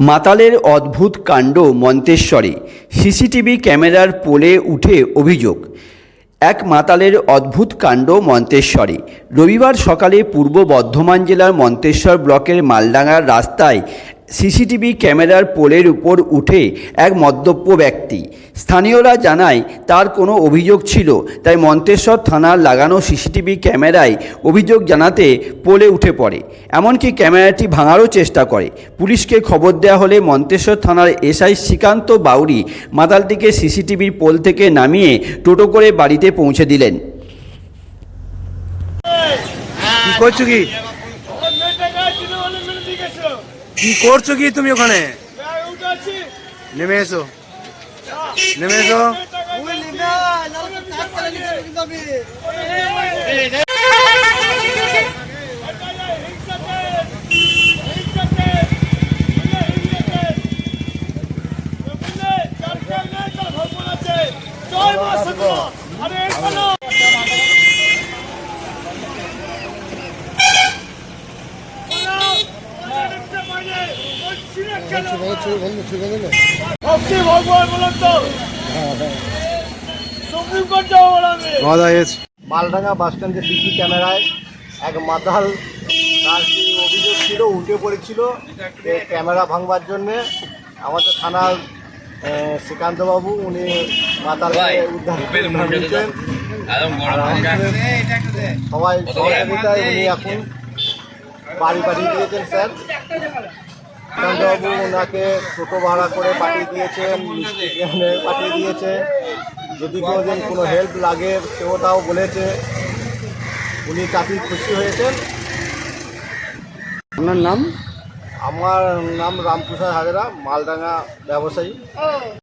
মাতালের অদ্ভুত কাণ্ড মন্তেশ্বরে। সিসিটিভি ক্যামেরার পোলে উঠে অভিযোগ, এক মাতালের অদ্ভুত কাণ্ড মন্তেশ্বরে। রবিবার সকালে পূর্ব বর্ধমান জেলার মন্তেশ্বর ব্লকের মালডাঙ্গার রাস্তায় সিসিটিভি ক্যামেরার পোলের উপর উঠে এক মদ্যপ্য ব্যক্তি। স্থানীয়রা জানায় তার কোনো অভিযোগ ছিল তাই মন্তেশ্বর থানার লাগানো সিসিটিভি ক্যামেরায় অভিযোগ জানাতে পোলে উঠে পড়ে। এমনকি ক্যামেরাটি ভাঙারও চেষ্টা করে। পুলিশকে খবর দেওয়া হলে মন্তেশ্বর থানার এসআই শ্রীকান্ত বাউরি মাতালটিকে সিসিটিভির পোল থেকে নামিয়ে টোটো করে বাড়িতে পৌঁছে দিলেন। কি করছ কি? কি করছ কি তুমি ওখানে নেমে এসো নেমে এসো ভক্তি মালডাঙ্গা বাস স্ট্যান্ডে সিসি ক্যামেরায় এক মাতাল তার অভিযোগ ছিল উঠে পড়েছিল ক্যামেরা ভাঙবার জন্যে আমাদের থানার শ্রীকান্তবাবু উনি মাতালকে উদ্ধার উদ্ধার করেছেন সবাই সহযোগিতায় উনি এখন বাড়ি পাঠিয়ে দিয়েছেন স্যার। শ্রীকান্তবাবু ওনাকে টোটো ভাড়া করে পাঠিয়ে দিয়েছেন পাঠিয়ে দিয়েছে। যদি কোনোদিন কোনো হেল্প লাগে সেও তাও বলেছে। উনি কাফি খুশি হয়েছেন। আপনার নাম? আমার নাম রামপ্রসাদ হাজরা মালডাঙ্গা ব্যবসায়ী।